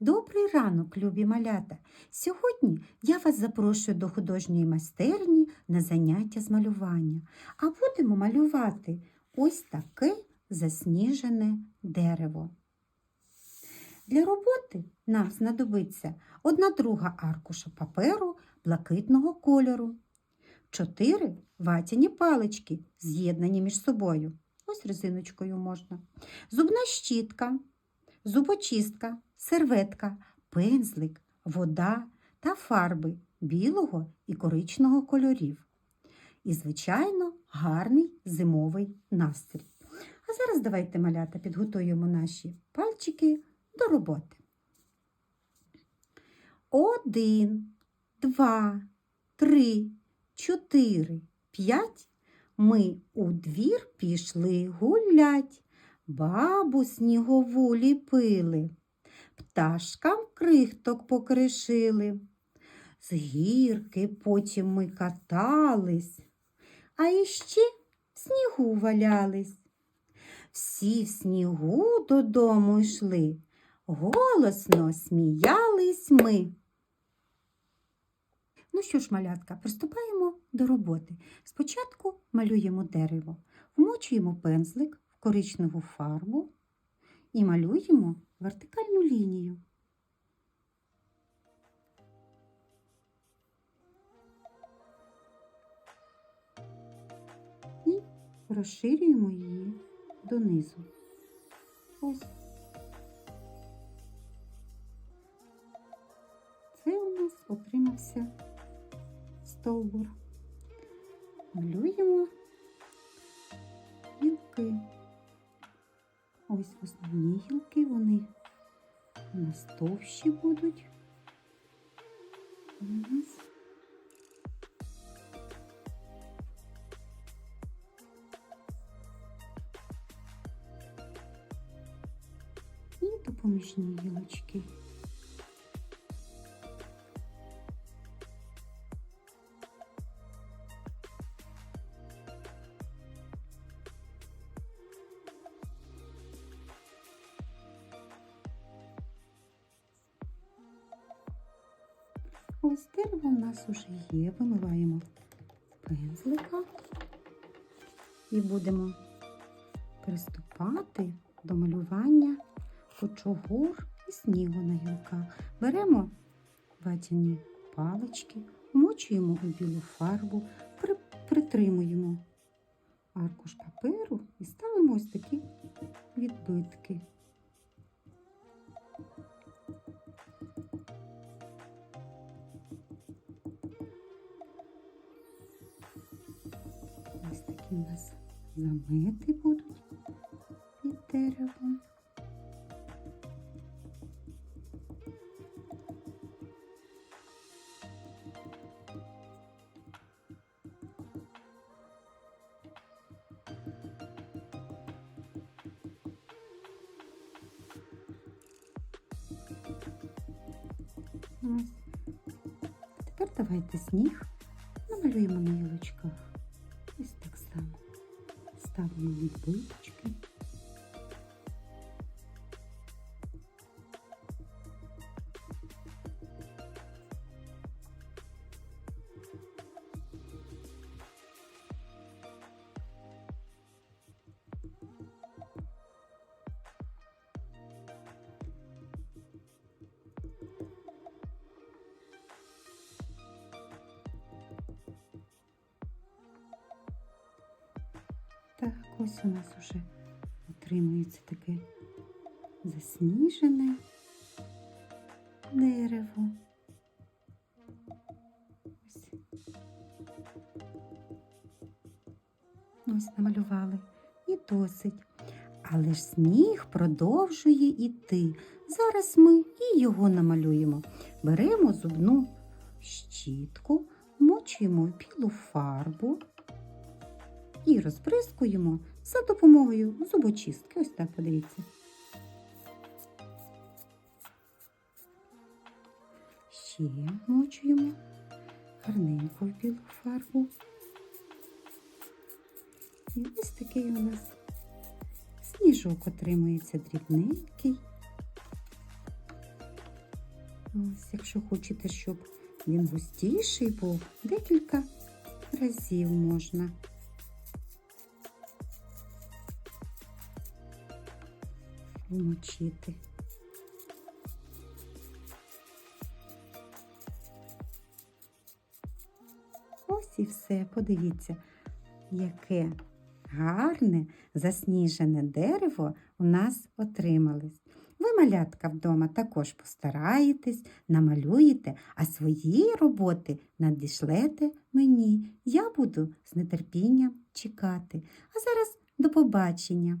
Добрий ранок, любі малята! Сьогодні я вас запрошую до художньої майстерні на заняття з малювання. А будемо малювати ось таке засніжене дерево. Для роботи нам знадобиться одна друга аркуша паперу блакитного кольору, чотири ватяні палички, з'єднані між собою. Ось резиночкою можна. Зубна щітка, зубочистка, серветка, пензлик, вода та фарби білого і коричного кольорів. І, звичайно, гарний зимовий настрій. А зараз давайте, малята, підготуємо наші пальчики до роботи. Один, два, три, чотири, п'ять. Ми у двір пішли гулять, бабу снігову ліпили, пташкам крихток покришили. З гірки потім ми катались, а іще в снігу валялись. Всі в снігу додому йшли, голосно сміялись ми. Ну що ж, малятка, приступаємо до роботи. Спочатку малюємо дерево, вмочуємо пензлик коричневу фарбу і малюємо вертикальну лінію. І розширюємо її донизу. Ось. Це у нас отримався стовбур. Малюємо гілки. Ось основні гілки, вони у нас товщі будуть. І допоміжні гілочки. Ось дерево у нас уже є. Вимиваємо пензлика і будемо приступати до малювання кучугур і снігу на гілках. Беремо ватяні палички, вмочуємо у білу фарбу, при- притримуємо аркуш паперу і ставимо ось такі відбитки. у нас замети будуть під деревом. Ось. Тепер давайте сніг намалюємо на гілочках. Ставимо відбиточки. Так, ось у нас уже отримується таке засніжене дерево. Ось. Ось намалювали. І досить. Але ж сніг продовжує іти. Зараз ми і його намалюємо. Беремо зубну щітку, мочуємо в білу фарбу і розбризкуємо за допомогою зубочистки. Ось так подивіться. Ще мочуємо гарненько в білу фарбу. І ось такий у нас сніжок отримується дрібненький. Ось, якщо хочете, щоб він густіший був, декілька разів можна. Вмочити. Ось і все. Подивіться, яке гарне засніжене дерево у нас отрималось. Ви, малятка, вдома також постараєтесь, намалюєте, а свої роботи надішлете мені. Я буду з нетерпінням чекати. А зараз до побачення!